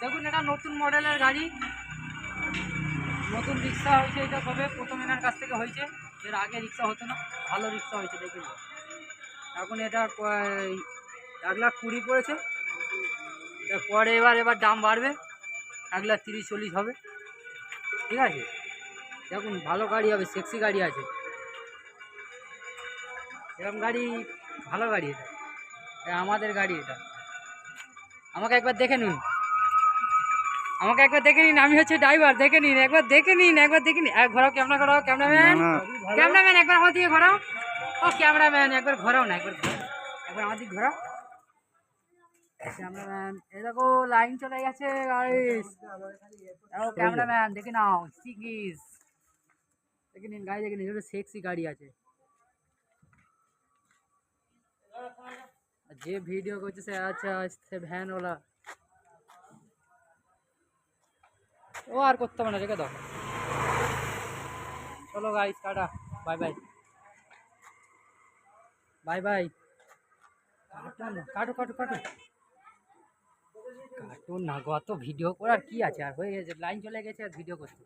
দেখুন, এটা নতুন মডেলের গাড়ি। নতুন রিক্সা হয়েছে, এটা কবে? প্রথম এনার কাছ থেকে হয়েছে। এর আগে রিক্সা হতো না, ভালো রিক্সা হয়েছে, দেখুন। এখন এটা এক লাখ কুড়ি পড়েছে। পরে এবার এবার দাম বাড়বে। এক লাখ তিরিশ, চল্লিশ হবে। ঠিক আছে? দেখুন, ভালো গাড়ি হবে সেক্সি গাড়ি আছে। এরকম গাড়ি, ভালো গাড়ি এটা আমাদের গাড়ি এটা। আমাকে একবার দেখে নিন। আমাকে একবার দেখে নিন আমি হচ্ছে ড্রাইভার দেখে নিন একবার দেখে নিন একবার দেখে নিন। এক ঘোরাও ক্যামেরা ঘোরাও ক্যামেরাম্যান ক্যামেরাম্যান একবার আমার দিকে ঘোরাও। ও ক্যামেরাম্যান একবার ঘোরাও না একবার। একবার আমার দিকে ঘোরাও। ক্যামেরাম্যান এ দেখো লাইন চলে গেছে গাইস দেখো ক্যামেরাম্যান দেখে নাও দেখে নিন গাড়ি দেখে নিন সেক্সি গাড়ি আছে। যে ভিডিও করছে সে আচ্ছা সে ভ্যানওয়ালা ও আর করতে হবে না, রেখে দাও। চলো guys tata. Bye bye bye bye কাটো কাটো কাটো কাটো না গত ভিডিও করার কি আছে? আর হয়ে গেছে লাইন চলে গেছে, আর ভিডিও করতে।